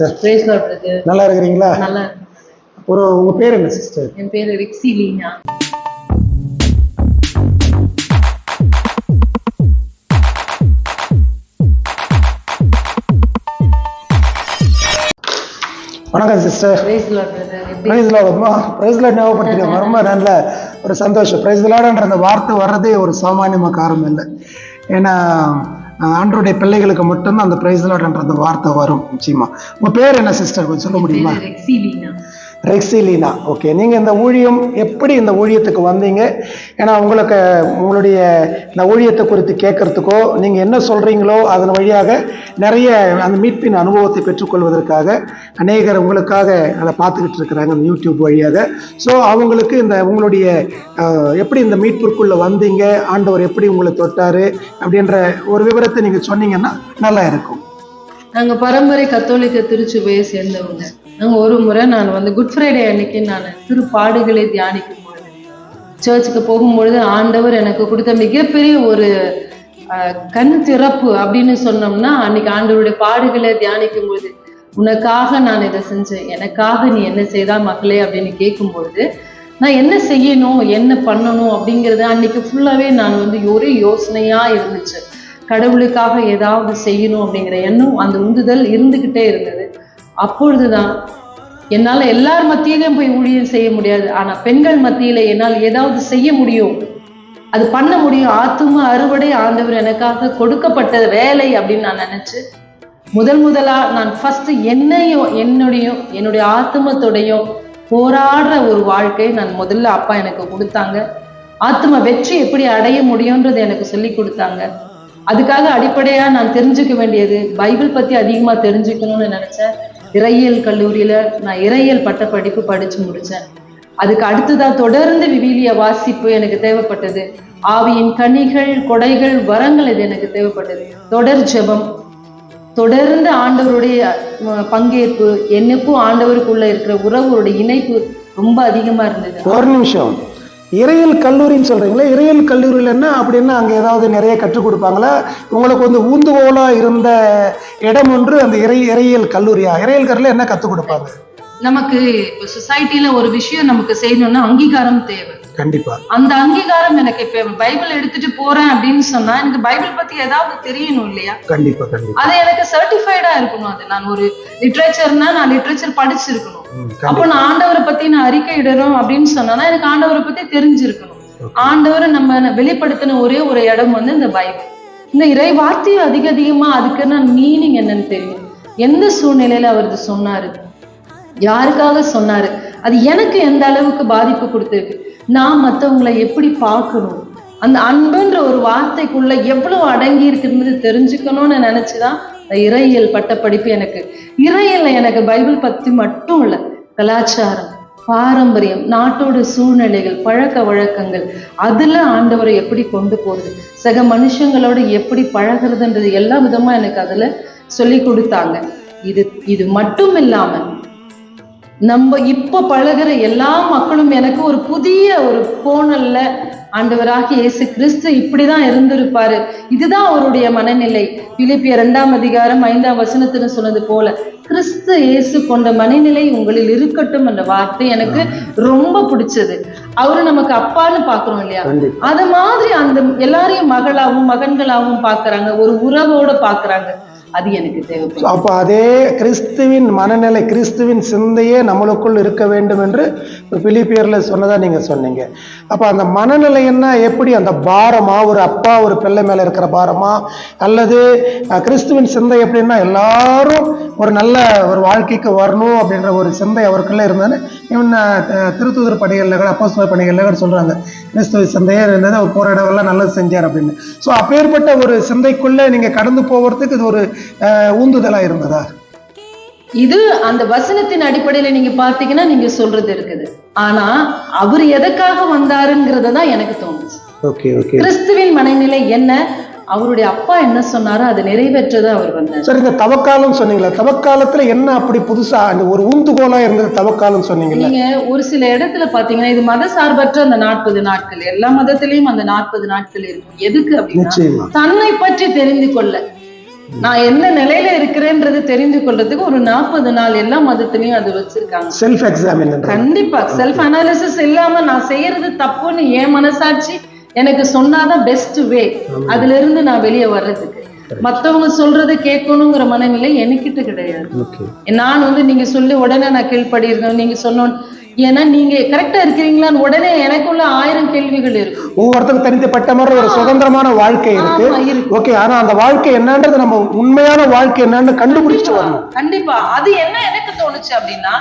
நல்லா இருக்கிறீங்களா? நல்லா ஒரு உங்க பேர் என்ன சிஸ்டர் என் பேரு ரிக்ஸி லீனா வணக்கம் சிஸ்டர் பிரைஸ் லாடம்மா பிரைஸ் லாட் ரொம்ப நல்ல ஒரு சந்தோஷம். பிரைஸ் லாடன்ற அந்த வார்த்தை வர்றதே ஒரு சாமானியமா காரணம் இல்லை. ஏன்னா அஹ், பிள்ளைகளுக்கு மட்டும்தான் அந்த பிரைஸ் லாட்ன்ற அந்த வார்த்தை வரும் நிச்சயமா? உங்க பேர் என்ன சிஸ்டர் கொஞ்சம் சொல்ல முடியுமா? ரெக்ஸிலினா ஓகே நீங்கள் இந்த ஊழியம் எப்படி இந்த ஊழியத்துக்கு வந்தீங்க? ஏன்னா உங்களுக்கு உங்களுடைய இந்த ஊழியத்தை குறித்து கேட்கறதுக்கோ நீங்கள் என்ன சொல்கிறீங்களோ அதன் வழியாக நிறைய அந்த மீட்பின் அனுபவத்தை பெற்றுக்கொள்வதற்காக அநேகர் உங்களுக்காக அதை பார்த்துக்கிட்டு இருக்கிறாங்க அந்த யூடியூப் வழியாக. ஸோ அவங்களுக்கு இந்த உங்களுடைய எப்படி இந்த மீட்பிற்குள்ளே வந்தீங்க? ஆண்டவர் எப்படி உங்களை தொட்டார்? அப்படின்ற ஒரு விவரத்தை நீங்கள் சொன்னீங்கன்னா நல்லா இருக்கும். நாங்கள் பரம்பரை கத்தோலிக்க திருச்சுவையை சேர்ந்தவங்க. நாங்கள் ஒரு முறை நான் வந்து குட் ஃப்ரைடே அன்னைக்கு நான் திருப்பாடுகளை தியானிக்கும் பொழுது சர்ச்சுக்கு போகும்பொழுது ஆண்டவர் எனக்கு கொடுத்த மிகப்பெரிய ஒரு கண் திறப்பு அப்படின்னு சொன்னோம்னா அன்னைக்கு ஆண்டவருடைய பாடுகளை தியானிக்கும் பொழுது உனக்காக நான் இதை செஞ்சேன். எனக்காக நீ என்ன செய்தா மக்களே அப்படின்னு கேட்கும்பொழுது நான் என்ன செய்யணும்? என்ன பண்ணணும்? அப்படிங்கிறது அன்னைக்கு ஃபுல்லாகவே நான் வந்து ஒரே யோசனையாக இருந்துச்சு. கடவுளுக்காக ஏதாவது செய்யணும் அப்படிங்கிற எண்ணம் அந்த உந்துதல் இருந்துக்கிட்டே இருந்தது. அப்பொழுதுதான் என்னால எல்லார் மத்தியிலும் போய் ஊழியம் செய்ய முடியாது. ஆனா பெண்கள் மத்தியில என்னால் ஏதாவது செய்ய முடியும். அது பண்ண முடியும். ஆத்தும அறுவடை ஆண்டவர் எனக்காக கொடுக்கப்பட்ட வேலை அப்படின்னு நான் நினைச்சு முதல் முதலா நான் ஃபர்ஸ்ட் என்னையும் என்னுடையும் என்னுடைய ஆத்துமத்தோடையும் போராடுற ஒரு வாழ்க்கை நான் முதல்ல அப்பா எனக்கு கொடுத்தாங்க. ஆத்தும வெற்றி எப்படி அடைய முடியும்ன்றது எனக்கு சொல்லி கொடுத்தாங்க. அதுக்காக அடிப்படையா நான் தெரிஞ்சுக்க வேண்டியது பைபிள் பத்தி அதிகமா தெரிஞ்சுக்கணும்னு நினைச்சேன். இறையியல் கல்லூரியில நான் இறையியல் பட்ட படிப்பு படிச்சு முடிச்சேன். அதுக்கு அடுத்ததாக தொடர்ந்து விவிலிய வாசிப்பு எனக்கு தேவைப்பட்டது. ஆவியின் கனிகள் கொடைகள் வரங்கள் இது எனக்கு தேவைப்பட்டது. தொடர் ஜெபம். தொடர்ந்து ஆண்டவருடைய பங்கேற்பு என்னுக்கும் ஆண்டவருக்குள்ள இருக்கிற உறவுடைய இணைப்பு ரொம்ப அதிகமா இருந்தது. ஒரு நிமிஷம். இறையல் கல்லூரின்னு சொல்கிறீங்களே இறையல் கல்லூரியில் என்ன அப்படின்னா அங்கே ஏதாவது நிறைய கற்றுக் கொடுப்பாங்களா? உங்களுக்கு வந்து ஊந்துகோலாக இருந்த இடம் ஒன்று அந்த இறை இறையியல் கல்லூரியா? இறையல் கல்லூரியில் என்ன கற்றுக் கொடுப்பாங்க? நமக்கு இப்போ ஒரு விஷயம் நமக்கு செய்யணும்னா அங்கீகாரம் தேவை. கண்டிப்பா. அந்த அங்கீகாரம் எனக்கு இப்ப பைபிள் எடுத்துட்டு போறேன் அப்படின்னு சொன்னா எனக்கு பைபிள் பத்தி ஏதாவது தெரியணும் இல்லையா? கண்டிப்பா கண்டிப்பா. அது எனக்கு சர்டிஃபைடா இருக்கணும். அது நான் ஒரு லிட்ரேச்சர்னா நான் லிட்ரேச்சர் படிச்சிருக்கணும். அப்போ நான் ஆண்டவரை பத்தி நான் அறிக்கை இடணும் அப்படின்னு சொன்னா எனக்கு ஆண்டவரை பத்தி தெரிஞ்சிருக்கணும். ஆண்டவரை நம்ம வெளிப்படுத்தின ஒரே ஒரு இடம் வந்து இந்த பைபிள். இந்த இறை வார்த்தை அதிக அதிகமா அதுக்குன்னு மீனிங் என்னன்னு தெரியும். எந்த சூழ்நிலையில அவர் இது சொன்னாரு? யாருக்காக சொன்னாரு? அது எனக்கு எந்த அளவுக்கு பாதிப்பு கொடுத்துருக்கு? நான் மற்றவங்களை எப்படி பார்க்கணும்? அந்த அன்புன்ற ஒரு வார்த்தைக்குள்ள எவ்வளவு அடங்கி இருக்குன்றது தெரிஞ்சுக்கணும்னு நினைச்சுதான் இந்த இறையியல் பட்டப்படிப்பு எனக்கு. இறையியல்ல எனக்கு பைபிள் பத்தி மட்டும் இல்ல கலாச்சாரம் பாரம்பரியம் நாட்டோட சூழ்நிலைகள் பழக்க வழக்கங்கள் அதுல ஆண்டவரை எப்படி கொண்டு போறது? சக மனுஷங்களோட எப்படி பழகுறதுன்றது எல்லா விதமா எனக்கு அதுல சொல்லி கொடுத்தாங்க. இது இது மட்டும் இல்லாம நம்ம இப்ப பழகுற எல்லா மக்களும் எனக்கு ஒரு புதிய ஒரு கோணல்ல ஆண்டவராகி இயேசு கிறிஸ்து இப்படிதான் இருந்திருப்பாரு. இதுதான் அவருடைய மனநிலை. பிலிப்பிய இரண்டாம் அதிகாரம் ஐந்தாம் வசனத்துல சொன்னது போல கிறிஸ்து இயேசு கொண்ட மனநிலை உங்களில் இருக்கட்டும் என்ற வார்த்தை எனக்கு ரொம்ப பிடிச்சது. அவரு நமக்கு அப்பான்னு பாக்குறோம் இல்லையா? அது மாதிரி அந்த எல்லாரையும் மகளாவும் மகன்களாவும் பாக்குறாங்க. ஒரு உறவோட பாக்குறாங்க. அது எனக்கு தேவைப்படும். அப்போ அதே கிறிஸ்துவின் மனநிலை கிறிஸ்துவின் சிந்தையே நம்மளுக்குள் இருக்க வேண்டும் என்று பிலிப்பியர்ல சொன்னதா நீங்க சொன்னீங்க. அப்போ அந்த மனநிலை என்ன? எப்படி அந்த பாரமா ஒரு அப்பா ஒரு பிள்ளை மேல இருக்கிற பாரமா? அல்லது கிறிஸ்துவின் சிந்தை எப்படின்னா எல்லாரும் ஒரு நல்ல ஒரு வாழ்க்கைக்கு வரணும் அப்படின்ற ஒரு சிந்தை அவருக்குள்ள இருந்ததுன்னு இவன் திருத்தூதர் பணிகளில் கூட அப்போஸ்தலர் பணிகளில் கூட சொல்றாங்க. கிறிஸ்துவ சிந்தையே இருந்தது அவர் போராடவெல்லாம் நல்லது செஞ்சார் அப்படின்னு. ஸோ அப்பேற்பட்ட ஒரு சிந்தைக்குள்ள நீங்க கடந்து போகிறதுக்கு இது ஒரு ஊந்துதலா இருந்ததா? இது அந்த வசனத்தின் அடிப்படையில நீங்க பார்த்தீங்கன்னா நீங்க சொல்றது இருக்குது. ஆனா அவர் எதற்காக வந்தாருங்கிறத தான் எனக்கு தோணுச்சு. Okay okay. கிறிஸ்துவின் மனநிலை என்ன? அவருடைய அப்பா என்ன சொன்னாரோ அதை நிறைவேற்றதான் அவர் வந்தார். சரி இந்த தவக்காலம் சொன்னீங்களா தவக்காலத்துல என்ன அப்படி புதுசா அந்த ஒரு ஊந்துகோலா இருந்தது தவக்காலம் சொன்னீங்கல்ல? நீங்க ஒரு சில இடத்துல பாத்தீங்கன்னா இது மத சார்பற்ற அந்த நாற்பது நாட்கள் எல்லா மதத்திலையும் அந்த நாற்பது நாட்கள் இருக்கும். எதுக்கு அப்படின்னா தன்னை பற்றி தெரிந்து கொள்ள. நான் என்ன நிலையில இருக்கிறேன்றது தெரிந்து கொள்றதுக்கு ஒரு நாற்பது நாள் எல்லா மதத்திலையும் அது வச்சிருக்காங்க. செல்ஃப் எக்ஸாமின் கண்டிப்பா. செல்ஃப் அனாலிசிஸ் இல்லாம நான் செய்யறது தப்புன்னு என் மனசாட்சி எனக்கு சொன்னாதான் பெஸ்ட் வே அதுல இருந்து நான் வெளியே வர்றதுக்கு. மத்தவங்க சொல்றதை கேட்கணுங்கிற மனநிலை என்கிட்ட கிடையாது. நான் வந்து நீங்க சொல்லி உடனே நான் கீழ்ப்படியிருக்கேன் நீங்க சொன்ன ஏன்னா நீங்க கரெக்டா இருக்கிறீங்களான்னு உடனே எனக்குள்ள ஆயிரம் கேள்விகள் இருக்கும் ஒவ்வொருத்தருக்கு தனித்தப்பட்ட மாதிரி ஒரு சுதந்திரமான வாழ்க்கை இருக்கு. இருக்கு. ஓகே ஆனா அந்த வாழ்க்கை என்னன்றது நம்ம உண்மையான வாழ்க்கை என்னன்னு கண்டுபிடிச்சு வரணும். கண்டிப்பா. அது என்ன எனக்கு தோணுச்சு அப்படின்னா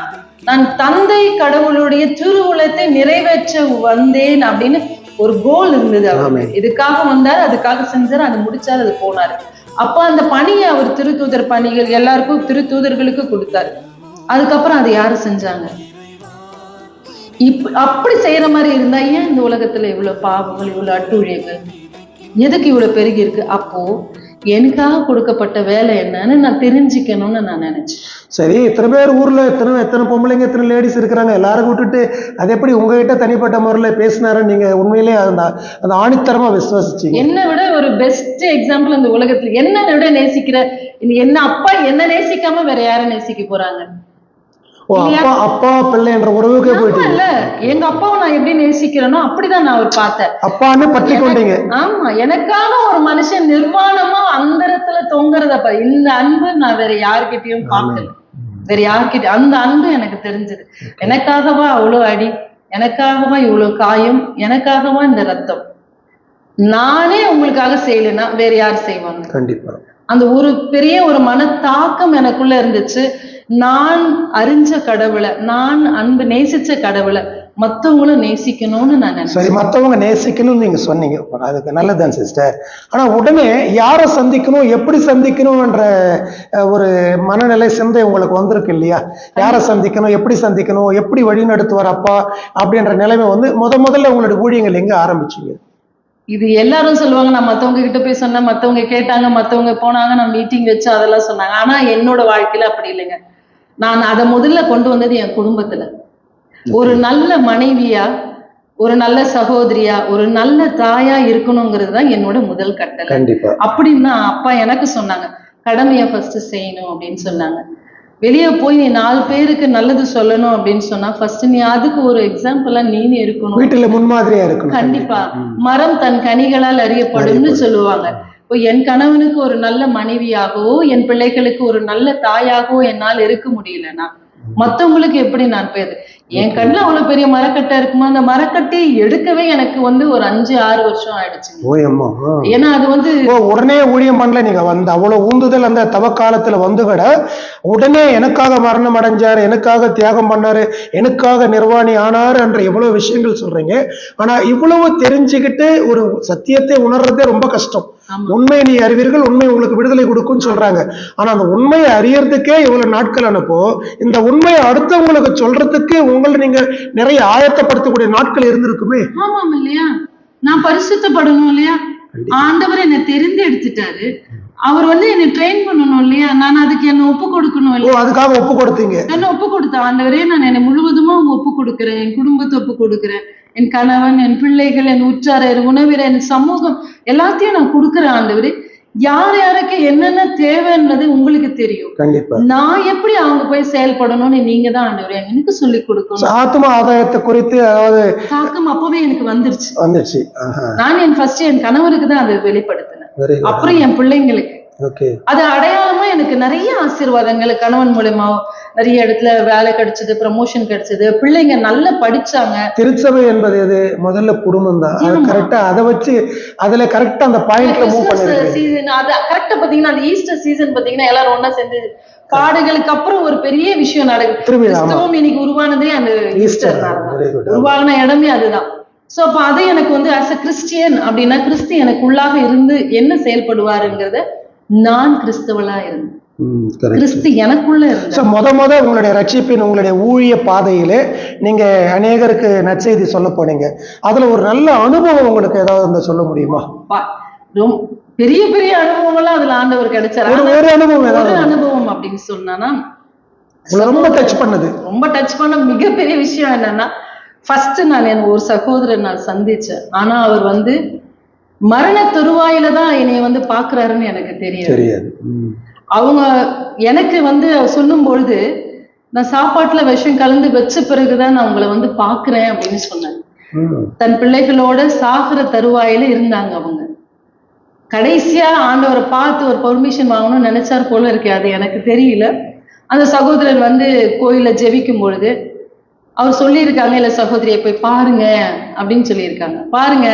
நான் தந்தை கடவுளுடைய திருவுளத்தை நிறைவேற்ற வந்தேன் அப்படின்னு ஒரு கோல் இருந்தது. இதுக்காக வந்தார்? அதுக்காக செஞ்சார் அது முடிச்சார் அது போனாரு. அப்ப அந்த பணியை அவர் திருத்தூதர் பணிகள் எல்லாருக்கும் திருத்தூதர்களுக்கு கொடுத்தாரு. அதுக்கப்புறம் அதை யாரு செஞ்சாங்க? இப்ப அப்படி செய்யற மாதிரி இருந்தா ஏன் இந்த உலகத்துல இவ்வளவு பாவங்கள் இவ்வளவு அட்டுழியங்கள்? எதுக்கு இவ்வளவு பெருகி இருக்கு? அப்போ எனக்காக கொடுக்கப்பட்ட வேலை என்னன்னு நான் தெரிஞ்சுக்கணும்னு நான் நினைச்சேன். சரி இத்தனை பேர் ஊர்ல எத்தனை எத்தனை பொம்பளைங்க எத்தனை லேடிஸ் இருக்கிறாங்க எல்லாரும் விட்டுட்டு அது எப்படி உங்ககிட்ட தனிப்பட்ட முறையில பேசினாருன்னு நீங்க உண்மையிலேயே அந்த அந்த ஆணித்தரமா விசுவாசிச்சீங்க. என்னை விட ஒரு பெஸ்ட் எக்ஸாம்பிள் இந்த உலகத்துல. என்ன விட நேசிக்கிற என்ன அப்பா என்ன நேசிக்காம வேற யாரை நேசிக்க போறாங்க? ஓ அப்பா அப்பா பிள்ளை என்ற உறவுக்கே ஆமா போயிட்டீங்க. இல்ல. எங்க அப்பாவை நான் எப்படி நேசிக்கிறேனோ அப்படிதான் நான் அவர் பார்த்தேன். அப்பான்னு பற்றி கொண்டீங்க. ஆமா எனக்காக ஒரு மனுஷன் நிர்வாணமா அந்தரத்துல தொங்குறத இந்த அன்பு நான் வேற யார்கிட்டயும் பார்க்கல. வேற யார்கிட்ட அந்த அன்பு எனக்கு தெரிஞ்சது. எனக்காகவா அவ்வளவு அடி? எனக்காகவா இவ்வளவு காயம்? எனக்காகவா இந்த ரத்தம்? நானே உங்களுக்காக செய்யலைன்னா வேற யார் செய்வாங்க? கண்டிப்பா. அந்த ஒரு பெரிய ஒரு மனத்தாக்கம் எனக்குள்ள இருந்துச்சு. நான் அறிஞ்ச கடவுளை நான் அன்பு நேசிச்ச கடவுளை மத்தவங்களும் நேசிக்கணும்னு நான் நினைச்சேன். சரி மத்தவங்க நேசிக்கணும்னு நீங்க சொன்னீங்க. அதுக்கு நல்லதுதான் சிஸ்டர் ஆனா உடனே யாரை சந்திக்கணும் எப்படி சந்திக்கணும்ன்ற ஒரு மனநிலை சிந்தை உங்களுக்கு வந்திருக்கு இல்லையா? யாரை சந்திக்கணும் எப்படி சந்திக்கணும் எப்படி வழி நடத்துவார் அப்பா அப்படின்ற நிலைமை வந்து முத முதல்ல உங்களுடைய ஊழியங்கள் எங்க ஆரம்பிச்சீங்க? இது எல்லாரும் சொல்லுவாங்க நான் மத்தவங்க கிட்ட போய் சொன்னேன் மத்தவங்க கேட்டாங்க மத்தவங்க போனாங்க நான் மீட்டிங் வச்சு அதெல்லாம் சொன்னாங்க. ஆனா என்னோட வாழ்க்கையில அப்படி இல்லைங்க. நான் அதை முதல்ல கொண்டு வந்தது என் குடும்பத்துல. ஒரு நல்ல மனைவியா ஒரு நல்ல சகோதரியா ஒரு நல்ல தாயா இருக்கணுங்கிறது தான் என்னோட முதல் கட்டளை. அப்படின்னு அப்பா எனக்கு சொன்னாங்க கடமையை ஃபர்ஸ்ட் செய்யணும் அப்படின்னு சொன்னாங்க. வெளியே போய் நீ நாலு பேருக்கு நல்லது சொல்லணும் அப்படின்னு சொன்னா ஃபர்ஸ்ட் நீ அதுக்கு ஒரு எக்ஸாம்பிளா நீனு இருக்கணும். வீட்டுல முன்மாதிரியா இருக்கணும். கண்டிப்பா. மரம் தன் கனிகளால் அறியப்படும்னு சொல்லுவாங்க. இப்போ என் கணவனுக்கு ஒரு நல்ல மனைவியாகவோ என் பிள்ளைகளுக்கு ஒரு நல்ல தாயாகவோ என்னால் இருக்க முடியலன்னா மத்தவங்களுக்கு எப்படி நான் பேரு என் கண்ணுல அவ்வளவு பெரிய மரக்கட்டை இருக்குமா? அந்த மரக்கட்டையை எடுக்கவே எனக்கு வந்து ஒரு அஞ்சு ஆறு வருஷம் ஆயிடுச்சுங்க ஓ அம்மா ஆ. ஏன்னா அது வந்து உடனே ஊழியம் பண்ணல நீங்க வந்து அவ்வளவு ஊந்துதல் அந்த தவக்காலத்துல வந்து கூட உடனே எனக்காக மரணம் அடைஞ்சாரு எனக்காக தியாகம் பண்ணாரு எனக்காக நிர்வாணி ஆனார் என்ற எவ்வளவு விஷயங்கள் சொல்றீங்க. ஆனா இவ்வளவு தெரிஞ்சுக்கிட்டு ஒரு சத்தியத்தை உணர்றதே ரொம்ப கஷ்டம். உண்மை நீ அறிவீர்கள் உண்மை உங்களுக்கு விடுதலை கொடுக்கும்னு சொல்றாங்க. ஆனா அந்த உண்மையை அறியறதுக்கே இவ்வளவு நாட்கள் அனுப்போ இந்த உண்மையை அடுத்தவங்களுக்கு சொல்றதுக்கு உங்களை நீங்க நிறைய ஆயத்தப்படுத்தக்கூடிய நாட்கள் இருந்திருக்குமே. ஆமாம் இல்லையா? நான் பரிசுத்தப்படணும் இல்லையா? ஆண்டவர் என்னை தெரிந்து எடுத்துட்டாரு. அவர் வந்து என்னை ட்ரெயின் பண்ணணும் இல்லையா? நான் அதுக்கு என்ன ஒப்பு கொடுக்கணும் இல்லையா? அதுக்காக ஒப்பு கொடுத்தீங்க. என்ன ஒப்பு கொடுத்த ஆண்டவரே நான் என்னை முழுவதுமா உங்க ஒப்பு கொடுக்கிறேன் என் குடும்பத்தை ஒப்பு கொடுக்கிறேன். என் கணவன் என் பிள்ளைகள் என் உற்றார் உணவினர் என் சமூகம் எல்லாத்தையும் நான் கொடுக்கிறேன் ஆண்டவரே யார் யாருக்கு என்னென்ன தேவைன்றது உங்களுக்கு தெரியும். கண்டிப்பா. நான் எப்படி அவங்க போய் செயல்படணும்னு நீங்க தான் ஆண்டவரே எனக்கு சொல்லி கொடுக்கணும். ஆத்ம ஆதாயத்தை குறித்து அதாவது தாக்கம் அப்பவே எனக்கு வந்துருச்சு. வந்துச்சு ஆஹா. நான் என் ஃபர்ஸ்ட் என் கணவருக்கு தான் அதை வெளிப்படுத்தினேன். அப்புறம் என் பிள்ளைங்களுக்கு. அது அடையாளமா எனக்கு நிறைய ஆசீர்வாதங்கள் கணவன் மூலமா நிறைய இடத்துல வேலை கிடைச்சது ப்ரமோஷன் கிடைச்சது. பிள்ளைங்க நல்லா படிச்சாங்க. திருச்சபை என்பது எது? முதல்ல குடும்பம் தான். கரெக்டா அதை வச்சு அதுல கரெக்டா அந்த பாயிண்ட்ல மூவ் பண்ணிருக்கு சீசன் அது கரெக்டா பாத்தீங்கன்னா அந்த ஈஸ்டர் சீசன் பாத்தீங்கன்னா எல்லாரும் ஒண்ணா சேர்ந்து பாடுகளுக்கு அப்புறம் ஒரு பெரிய விஷயம் கிறிஸ்தவம் இன்னைக்கு உருவானதே அந்த ஈஸ்டர் தான் உருவாகின இடமே அதுதான். சோ அப்ப அது எனக்கு வந்து ஆஸ் அ கிறிஸ்டியன் அப்படின்னா கிறிஸ்து எனக்கு உள்ளாக இருந்து என்ன செயல்படுவாருங்கிறத நான் கிறிஸ்தவளா இருந்தேன். கிறிஸ்து எனக்குள்ள ஸோ முத முத உங்களுடைய ரட்சிப்பின் உங்களுடைய ஊழிய பாதையிலே நீங்க அநேகருக்கு நற்செய்தி சொல்ல போனீங்க. அதுல ஒரு நல்ல அனுபவம் உங்களுக்கு ஏதாவது இருந்தா சொல்ல முடியுமா? பெரிய பெரிய அனுபவங்கள்லாம் அதுல ஆண்டவர் கிடைச்சாரு. ஒரு அனுபவம் ஒரு அனுபவம் அப்படின்னு சொன்னானா ரொம்ப டச் பண்ணது. ரொம்ப டச் பண்ண மிகப்பெரிய விஷயம் என்னன்னா ஃபர்ஸ்ட் நான் என் ஒரு சகோதரர் நான் சந்திச்சேன். ஆனா அவர் வந்து மரண தருவாயில தான் என்னைய வந்து பாக்குறாருன்னு எனக்கு தெரியும் தெரியாது. அவங்க எனக்கு வந்து சொல்லும் பொழுது நான் சாப்பாட்டுல விஷம் கலந்து வச்ச பிறகுதான் நான் உங்களை வந்து பாக்குறேன் அப்படின்னு சொன்னாங்க. ம். தன் பிள்ளைகளோட சாகுற தருவாயில இருந்தாங்க அவங்க. கடைசியா ஆண்டவரை பார்த்து ஒரு பர்மிஷன் வாங்கணும்னு நினைச்சார் போல இருக்கு அது எனக்கு தெரியல. அந்த சகோதரன் வந்து கோயில்ல ஜெபிக்கும் பொழுது அவர் சொல்லியிருக்காங்க இல்ல சகோதரியை போய் பாருங்க அப்படின்னு சொல்லியிருக்காங்க. பாருங்க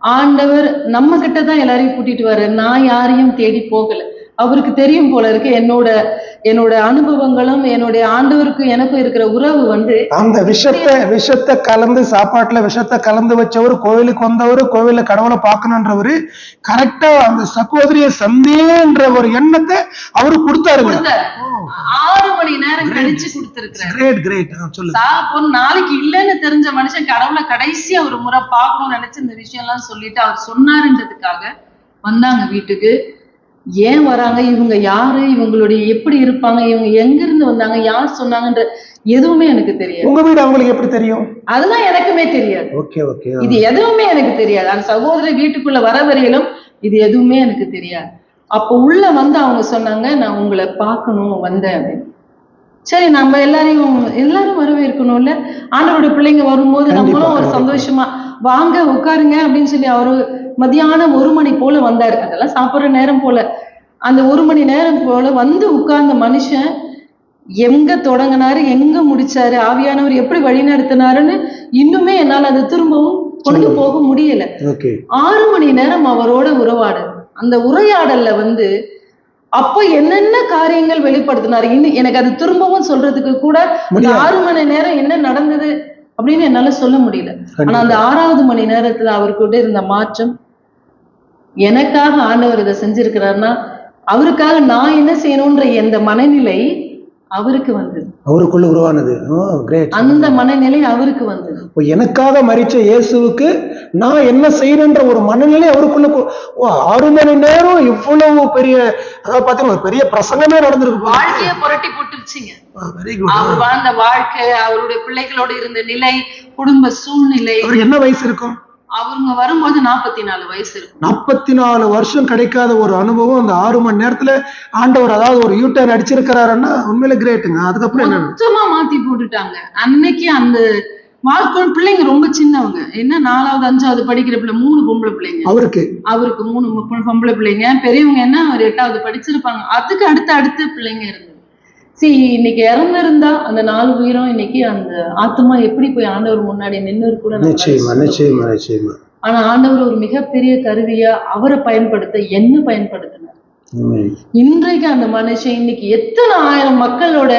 ஆண்டவர் நம்ம கிட்ட தான் எல்லாரையும் கூட்டிட்டு வர்றாரு. நான் யாரையும் தேடி போகல. அவருக்கு தெரியும் போல இருக்கு. என்னோட என்னோட அனுபவங்களும் என்னுடைய ஆண்டவருக்கும் எனக்கும் இருக்கிற உறவு வந்து அந்த விஷத்தை விஷத்தை கலந்து சாப்பாட்டுல விஷத்தை கலந்து வச்சவர் கோவிலுக்கு வந்தவர் கோவில்ல கடவுளை பார்க்கணுன்றவரு கரெக்டா அந்த சகோதரிய சந்தேன்ற ஒரு எண்ணத்தை அவரு கொடுத்தாரு. ஆறு மணி நேரம் கழிச்சு கொடுத்திருக்கிறாரு. கிரேட் கிரேட் சொல்லுங்க. சாப்பிட நாளைக்கு இல்லைன்னு தெரிஞ்ச மனுஷன் கடவுளை கடைசியா ஒரு முறை பார்க்கணும்னு நினைச்சு இந்த விஷயம் எல்லாம் சொல்லிட்டு அவர் சொன்னாருன்றதுக்காக வந்தாங்க வீட்டுக்கு. ஏன் வராங்க? இவங்க யாரு? இவங்களுடைய எப்படி இருப்பாங்க? இவங்க எங்க இருந்து வந்தாங்க? யார் சொன்னாங்கன்ற எதுவுமே எனக்கு தெரியாது. உங்க வீடு அவங்களுக்கு எப்படி தெரியும்? அதெல்லாம் எனக்குமே தெரியாது. Okay okay. இது எதுவுமே எனக்கு தெரியாது. அந்த சகோதரி வீட்டுக்குள்ள வர வரையிலும் இது எதுவுமே எனக்கு தெரியாது. அப்போ உள்ள வந்து அவங்க சொன்னாங்க நான் உங்களை பார்க்கணும் வந்தேன். அப்படின்னு. சரி நம்ம எல்லாரையும் எல்லாரும் வரவேற்கணும்ல? ஆண்டவருடைய பிள்ளைங்க வரும்போது நம்மளும் ஒரு. சந்தோஷமா வாங்க உட்காருங்க அப்படின்னு சொல்லி அவரு மதியானம் ஒரு மணி போல வந்தாரு. அதெல்லாம் சாப்பிடுற நேரம் போல. அந்த ஒரு மணி நேரம் போல வந்து உட்கார்ந்த மனுஷன் எங்க தொடங்கினாரு எங்க முடிச்சாரு ஆவியானவர் எப்படி வழி நடத்தினாருன்னு இன்னுமே என்னால அதை திரும்பவும் கொண்டு போக முடியல. ஆறு மணி நேரம் அவரோட உறவாடு. அந்த உரையாடல்ல வந்து அப்போ என்னென்ன காரியங்கள் வெளிப்படுத்தினாரு? இன்னும் எனக்கு அது திரும்பவும் சொல்றதுக்கு கூட. ஆறு மணி நேரம் என்ன நடந்தது? அப்படின்னு என்னால சொல்ல முடியல. ஆனா அந்த ஆறாவது மணி நேரத்துல அவர்கிட்ட இருந்த மாற்றம் எனக்காக ஆண்டவர் இதை செஞ்சிருக்கிறாருன்னா அவருக்காக நான் என்ன செய்யணும்ன்ற எந்த மனநிலை அவருக்கு வந்தது. அவருக்குள்ள உருவானது. அந்த மனநிலை அவருக்கு வந்தது. இப்போ எனக்காக மறிச்ச இயேசுவுக்கு நான் என்ன செய்யணுன்ற ஒரு மனநிலை அவருக்குள்ள ஆறு மணி நேரம் இவ்வளவு பெரிய அதாவது பாத்தீங்கன்னா ஒரு பெரிய பிரசங்கமே நடந்திருக்கு. வாழ்க்கைய புரட்டி போட்டுருச்சுங்க. அவர் வாழ்ந்த வாழ்க்கை அவருடைய பிள்ளைகளோடு இருந்த நிலை குடும்ப சூழ்நிலை. அவர் என்ன வயசு இருக்கும்? அவங்க வரும்போது நாற்பத்தி நாலு வயசு இருக்கும். நாற்பத்தி நாலு வருஷம் கிடைக்காத ஒரு அனுபவம் அந்த ஆறு மணி நேரத்துல ஆண்டவர் அதாவது ஒரு யூட்டர்ன் அடிச்சிருக்கிறாருன்னா உண்மையில கிரேட்டுங்க அதுக்கப்புறம் என்ன? மொத்தமா மாத்தி போட்டுட்டாங்க. அன்னைக்கு அந்த வாழ்க்கை பிள்ளைங்க ரொம்ப சின்னவங்க. என்ன நாலாவது அஞ்சாவது படிக்கிற பிள்ளை மூணு பொம்பளை பிள்ளைங்க. அவருக்கு. அவருக்கு மூணு பொம்பளை பிள்ளைங்க. பெரியவங்க என்ன ஒரு எட்டாவது படிச்சிருப்பாங்க. அதுக்கு அடுத்து அடுத்து பிள்ளைங்க இருந்தது. சரி இன்னைக்கு இறந்திருந்தா அந்த நாலு உயிரும் இன்னைக்கு அந்த ஆத்மா எப்படி போய் ஆண்டவர் முன்னாடி நின்னு கூட நிச்சயமா நிச்சயமா நிச்சயமா. ஆனா ஆண்டவர் ஒரு மிகப்பெரிய கருவியா அவரை பயன்படுத்த என்ன பயன்படுத்தினார். இன்றைக்கு அந்த மனுஷன் இன்னைக்கு எத்தனை ஆயிரம் மக்களோட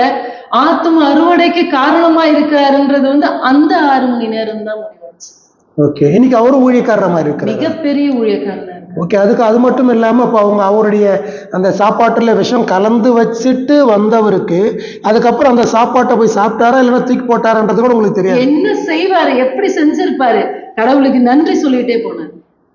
ஆத்ம அறுவடைக்கு காரணமா இருக்காருன்றது வந்து அந்த ஆறு மணி நேரம் தான் முடிவாச்சு ஓகே இன்னைக்கு அவரும் ஊழியக்காரர மாதிரி இருக்கிறார்? மிகப்பெரிய ஊழியக்காரனா இருக்காரு. ஓகே அதுக்கு அது மட்டும் இல்லாம இப்போ அவங்க அவருடைய அந்த சாப்பாட்டுல விஷம் கலந்து வச்சுட்டு வந்தவருக்கு அதுக்கப்புறம் அந்த சாப்பாட்டை போய் சாப்பிட்டாரா இல்லைன்னா தூக்கி போட்டாரான்றது கூட உங்களுக்கு தெரியாது? என்ன செய்வாரு? எப்படி செஞ்சிருப்பாரு? கடவுளுக்கு நன்றி சொல்லிட்டே போனார்.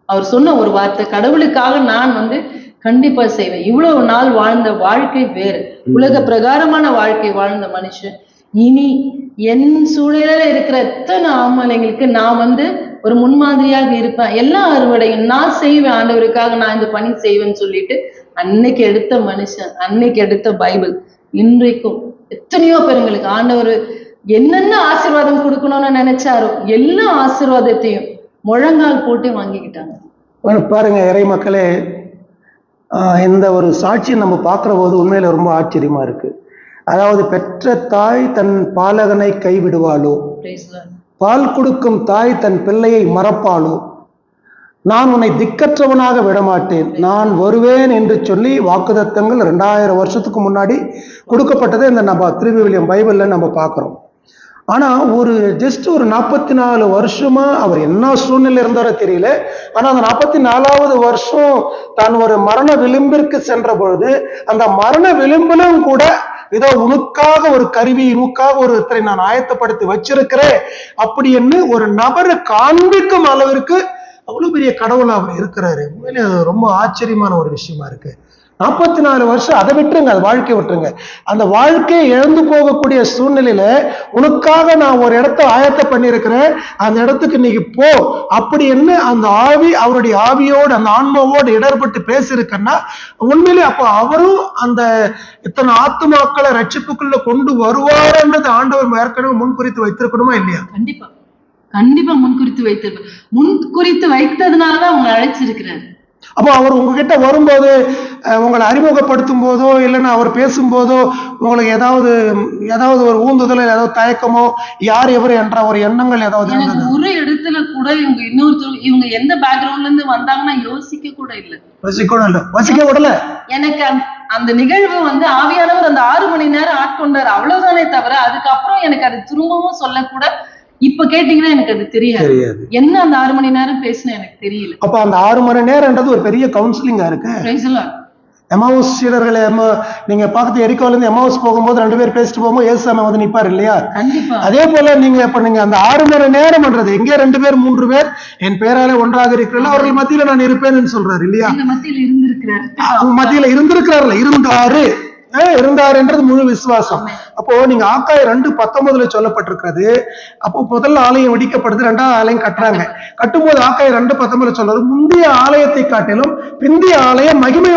அவர் சொன்ன ஒரு வார்த்தை கடவுளுக்காக நான் வந்து கண்டிப்பா செய்வேன். இவ்வளவு நாள் வாழ்ந்த வாழ்க்கை வேறு. உலக பிரகாரமான வாழ்க்கை வாழ்ந்த மனுஷன். இனி என் சூழலில் இருக்கிற எத்தனை ஆம்பளைங்களுக்கு நான் வந்து ஒரு முன்மாதிரியாக இருப்பேன். எல்லா அறுவடையும் நான் செய்வேன். ஆண்டவருக்காக நான் இந்த பணி செய்வேன்னு சொல்லிட்டு அன்னைக்கு எடுத்த மனுஷன் அன்னைக்கு எடுத்த பைபிள் இன்றைக்கும் எத்தனையோ பேருங்களுக்கு ஆண்டவர் என்னென்ன ஆசீர்வாதம் கொடுக்கணும்னு நினைச்சாரோ எல்லா ஆசீர்வாதத்தையும் முழங்கால் போட்டு வாங்கிக்கிட்டாங்க. பாருங்க இறை மக்களே ஆஹ் இந்த ஒரு சாட்சி நம்ம பார்க்குற போது உண்மையில ரொம்ப ஆச்சரியமா இருக்கு. அதாவது பெற்ற தாய் தன் பாலகனை கைவிடுவாளோ. பால் கொடுக்கும் தாய் தன் பிள்ளையை மறப்பாளோ? நான் உன்னை திக்கற்றவனாக விடமாட்டேன். நான் வருவேன் என்று சொல்லி வாக்குதத்தங்கள் ரெண்டாயிரம் வருஷத்துக்கு முன்னாடி கொடுக்கப்பட்டதை இந்த நம்ம திருவிவிலியம் பைபிள்ல நம்ம பார்க்குறோம். ஆனா ஒரு ஜஸ்ட் ஒரு நாற்பத்தி நாலு வருஷமா அவர் என்ன சூழ்நிலை இருந்தாரோ தெரியல. ஆனா அந்த நாற்பத்தி நாலாவது வருஷம் தான் ஒரு மரண விளிம்பிற்கு சென்ற பொழுது அந்த மரண விளிம்பிலும் கூட இதோ உனக்காக ஒரு கருவி உனக்காக ஒரு ஒருத்தரை நான் ஆயத்தப்படுத்தி வச்சிருக்கிறேன் அப்படின்னு ஒரு நபரை காண்பிக்கும் அளவிற்கு அவ்வளவு பெரிய கடவுள் அவர் இருக்கிறாரு. உண்மையிலே ரொம்ப ஆச்சரியமான ஒரு விஷயமா இருக்கு. நாற்பத்தி நாலு வருஷம் அதை விட்டுருங்க அது வாழ்க்கையை விட்டுருங்க. அந்த வாழ்க்கையை இழந்து போகக்கூடிய சூழ்நிலையில உனக்காக நான் ஒரு இடத்த ஆயத்த பண்ணியிருக்கிறேன். அந்த இடத்துக்கு இன்னைக்கு போ. அப்படி என்ன அந்த ஆவி அவருடைய ஆவியோடு அந்த ஆன்மாவோடு இடர்பட்டு பேசியிருக்கன்னா உண்மையிலே அப்போ அவரும் அந்த இத்தனை ஆத்துமாக்களை ரட்சிப்புக்குள்ள கொண்டு வருவாருன்றது ஆண்டவர் ஏற்கனவே முன்குறித்து வைத்திருக்கணுமா இல்லையா? கண்டிப்பா. கண்டிப்பா முன்குறித்து வைத்திருப்பேன் முன்குறித்து வைத்ததுனாலதான் அவங்க அழைச்சிருக்கிறாரு. அப்போ அவர் உங்ககிட்ட வரும்போது உங்களை அறிமுகப்படுத்தும் போதோ இல்லைன்னா அவர் பேசும்போதோ உங்களுக்கு ஏதாவது ஏதாவது ஒரு ஊந்துதல் ஏதாவது தயக்கமோ யார் எவர் என்ற ஒரு எண்ணங்கள் ஏதாவது? ஒரு இடத்துல கூட இவங்க இன்னொருத்தர் இவங்க எந்த பேக்ரவுண்ட்ல இருந்து வந்தாங்கன்னா யோசிக்க கூட இல்லை. வசிக்கணும் இல்லை. வசிக்க விடல. எனக்கு அந்த- அந்த நிகழ்வு வந்து ஆவியானவர் அந்த ஆறு மணி நேரம் ஆட்கொண்டார் அவ்வளவுதானே தவிர அதுக்கப்புறம் எனக்கு அது திரும்பவும் சொல்லக்கூட இப்ப கேட்டீங்கன்னா எனக்கு அது தெரியாது. என்ன அந்த ஆறு மணி நேரம் பேசின எனக்கு தெரியல. அப்ப அந்த ஆறு மணி நேரம்ன்றது ஒரு பெரிய கவுன்சிலிங்கா இருக்கு. எமாவுஸ் சீடர்களை நீங்க பார்த்து எரிக்கோல இருந்து எமாவுஸ் போகும்போது ரெண்டு பேர் பேசிட்டு போகும்போது ஏசாம வந்து நிப்பாரு இல்லையா? அதே போல நீங்க இப்ப நீங்க அந்த ஆறு மணி நேரம்ன்றது எங்கே ரெண்டு பேர் மூன்று பேர் என் பேராலே ஒன்றாக இருக்கிறீர்கள் அவர்கள் மத்தியில நான் இருப்பேன்னு சொல்றாரு இல்லையா? மத்தியில் இருந்திருக்கிறார். அவங்க மத்தியில இருந்திருக்கிறார்ல இருந்தாரு. அஹ் இருந்தாருன்றது முழு விசுவாசம். அப்போ நீங்க ஆக்காய் ரெண்டு பத்தொன்பதுல சொல்லப்பட்டிருக்கிறது. அப்போ முதல் ஆலயம் இடிக்கப்படுது ரெண்டாவது ஆலயம் கட்டுறாங்க. கட்டும்போது ஆக்காய் ரெண்டு பத்தொன்பதுல சொல்றாரு முந்தைய ஆலயத்தை காட்டிலும் பிந்திய ஆலயம் மகிமை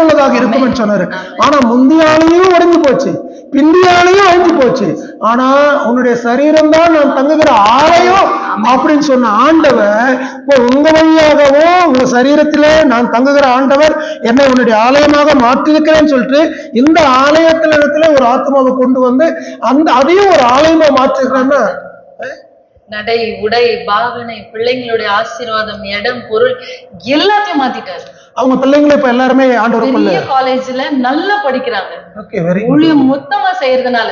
இருக்கும்னு சொன்னாரு. ஆனா முந்தைய ஆலயம் உடைஞ்சு போச்சு. பிந்திய ஆலயம் அழிஞ்சு போச்சு. ஆனா உன்னுடைய சரீரம் தான் நான் தங்குகிற ஆலயம் அப்படின்னு சொன்ன ஆண்டவர் இப்போ உங்க வழியாகவோ உங்க சரீரத்திலே நான் தங்குகிற ஆண்டவர் என்னை உன்னுடைய ஆலயமாக மாற்றிருக்கிறேன்னு சொல்லிட்டு இந்த ஆலயத்துல இடத்துல ஒரு ஆத்மாவை கொண்டு வந்து அந்த அதையும் ஒரு ஆலயமா மாற்றிருக்கிறேன்னா? நடை உடை பாவனை பிள்ளைங்களுடைய ஆசீர்வாதம் இடம் பொருள் எல்லாத்தையும் மாத்திட்டாரு. அவங்க பிள்ளைங்களும் இப்ப எல்லாருமே ஆண்டவருக்குள்ள பெரிய காலேஜ்ல நல்லா படிக்கிறாங்க. ஓகே வெரி ஊழியம் மொத்தமா செய்யறதுனால.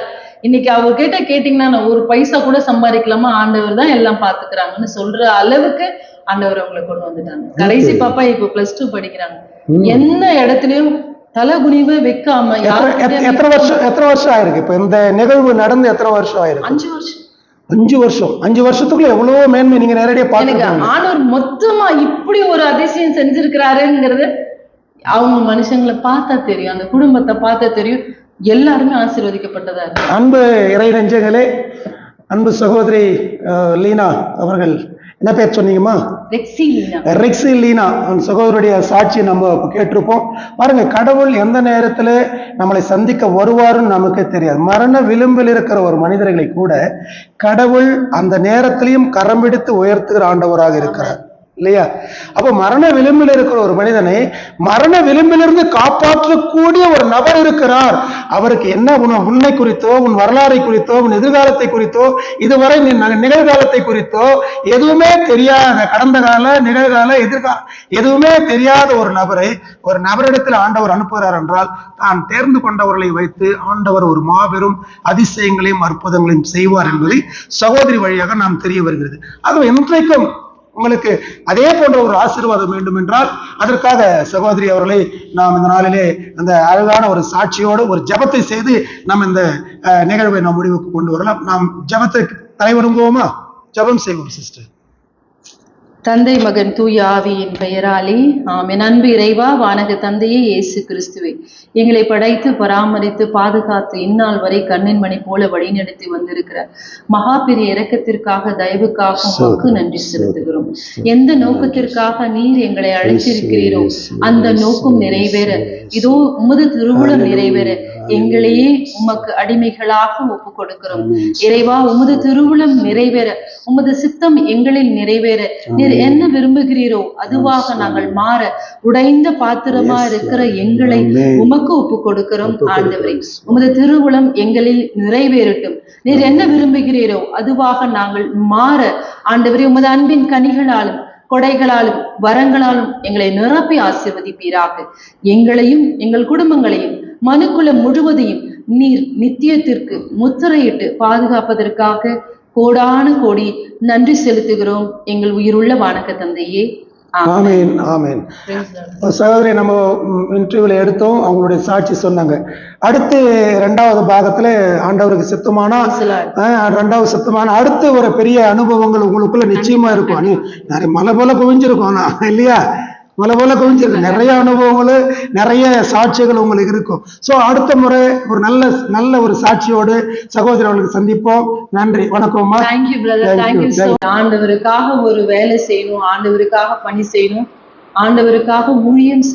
இன்னைக்கு அவங்க கிட்ட கேட்டீங்கன்னா நான் ஒரு பைசா கூட சம்பாதிக்கலாமா? ஆண்டவர் தான் எல்லாம் பாத்துக்கிறாங்கன்னு சொல்ற அளவுக்கு ஆண்டவர் அவங்களை கொண்டு வந்துட்டாங்க. கடைசி பாப்பா இப்ப பிளஸ் டூ படிக்கிறாங்க. எந்த இடத்துலயும் தலை குனிவு வைக்காம எத்தனை வருஷம் எத்தனை வருஷம் ஆயிருக்கு? இப்ப இந்த நிகழ்வு நடந்து எத்தனை வருஷம் ஆயிருக்கு? அஞ்சு வருஷம். அஞ்சு வருஷம். அஞ்சு வருஷத்துக்குள்ள எவ்வளவு மேன்மை நீங்க நேரடியா எனக்கு பாத்துருக்காங்க ஆண்டவர் மொத்தமா இப்படி ஒரு அதிசயம் செஞ்சிருக்கிறாருங்கிறது அவங்க மனுஷங்களை பார்த்தா தெரியும். அந்த குடும்பத்தை பார்த்தா தெரியும். எல்லாருமே ஆசீர்வதிக்கப்பட்டதா இருக்கு அன்பு இறை நெஞ்சங்களே அன்பு சகோதரி லீனா அவர்கள் என்ன பேர் சொன்னீங்கம்மா? ரெக்ஸி லீனா சகோதரருடைய சாட்சி நம்ம கேட்டிருப்போம். பாருங்க கடவுள் எந்த நேரத்துல நம்மளை சந்திக்க வருவாருன்னு நமக்கே தெரியாது. மரண விளிம்பில் இருக்கிற ஒரு மனிதர்களை கூட கடவுள் அந்த நேரத்திலையும் கரம் பிடித்து உயர்த்துகிற ஆண்டவராக இருக்கிறார். இல்லையா? அப்ப மரண விளிம்பில் இருக்கிற ஒரு மனிதனை மரண விளிம்பிலிருந்து காப்பாற்றக்கூடிய ஒரு நபர் இருக்கிறார். அவருக்கு என்ன உன் உன்னை குறித்தோ உன் வரலாறை குறித்தோ உன் எதிர்காலத்தை குறித்தோ இதுவரை நீ நிகழ்காலத்தை குறித்தோ எதுவுமே தெரியாத கடந்த கால நிகழ்கால எதிர்கால எதுவுமே தெரியாத ஒரு நபரை ஒரு நபரிடத்தில் ஆண்டவர் அனுப்புகிறார் என்றால் தான் தேர்ந்து கொண்டவர்களை வைத்து ஆண்டவர் ஒரு மாபெரும் அதிசயங்களையும் அற்புதங்களையும் செய்வார் என்பதை சகோதரி வழியாக நாம் தெரிய வருகிறது. அது இன்றைக்கும் உங்களுக்கு அதே போன்ற ஒரு ஆசீர்வாதம் வேண்டும் என்றால் அதற்காக சகோதரி அவர்களை நாம் இந்த நாளிலே அந்த அழகான ஒரு சாட்சியோடு ஒரு ஜெபத்தை செய்து நாம் இந்த நிகழ்வை நாம் முடிவுக்கு கொண்டு வரலாம். நாம் ஜபத்தை தலைவருங்குவோமா? ஜெபம் செய்வோம் சிஸ்டர் தந்தை மகன் தூய ஆவியின் பெயராலே ஆமென். அன்பு இறைவா வானக தந்தையே இயேசு கிறிஸ்துவே. எங்களை படைத்து பராமரித்து பாதுகாத்து இந்நாள் வரை கண்ணின் மணி போல வழிநடத்தி வந்திருக்கிற மகா பெரிய இரக்கத்திற்காக தயவுக்காக உமக்கு நன்றி செலுத்துகிறோம். எந்த நோக்கத்திற்காக நீர் எங்களை அழைத்திருக்கிறீரோ அந்த நோக்கம் நிறைவேற. இதோ உமது திருவுளம் நிறைவேற. எங்களையே உமக்கு அடிமைகளாக ஒப்பு கொடுக்கிறோம் இறைவா உமது திருவுளம் நிறைவேற. உமது சித்தம் எங்களில் நிறைவேற. என்ன விரும்புகிறீரோ அதுவாக நாங்கள் மாற உடைந்த பாத்திரமா இருக்கிற எங்களை உமக்கு ஒப்பு கொடுக்கிறோம் ஆண்டவரே. உமது திருவுளம் எங்களில் நிறைவேறட்டும். நீர் என்ன விரும்புகிறீரோ அதுவாக நாங்கள் மாற ஆண்டவரே உமது அன்பின் கனிகளாலும் கொடைகளாலும் வரங்களாலும் எங்களை நிரப்பி ஆசிர்வதிப்பீராக. எங்களையும் எங்கள் குடும்பங்களையும் மனுக்குலம் முழுவதையும் நீர் நித்தியத்திற்கு முத்திரையிட்டு பாதுகாப்பதற்காக கோடான கோடி நன்றி செலுத்துகிறோம் எங்கள் உயிருள்ள வானக தந்தையே. ஆமென். ஆமேன் சகோதரி நம்ம இன்டர்வியூல எடுத்தோம். அவங்களுடைய சாட்சி சொன்னாங்க. அடுத்து ரெண்டாவது பாகத்துல ஆண்டவருக்கு சித்தமானா ரெண்டாவது சித்தமான அடுத்து ஒரு பெரிய அனுபவங்கள் உங்களுக்குள்ள நிச்சயமா இருக்கும். நிறைய மலை போல குவிஞ்சிருக்கும் இல்லையா? மலை போல குவிஞ்சிருக்கு. நிறைய அனுபவங்கள் நிறைய சாட்சிகள் உங்களுக்கு இருக்கும். ஸோ அடுத்த முறை ஒரு நல்ல நல்ல ஒரு சாட்சியோடு சகோதரி அவர்களுக்கு சந்திப்போம். நன்றி. வணக்கம்மா தேங்க்யூ பிரதர் தேங்க்யூ ஆண்டவருக்காக ஒரு வேலை செய்யணும். ஆண்டவருக்காக பணி செய்யணும். ஆண்டவருக்காக ஊழியம்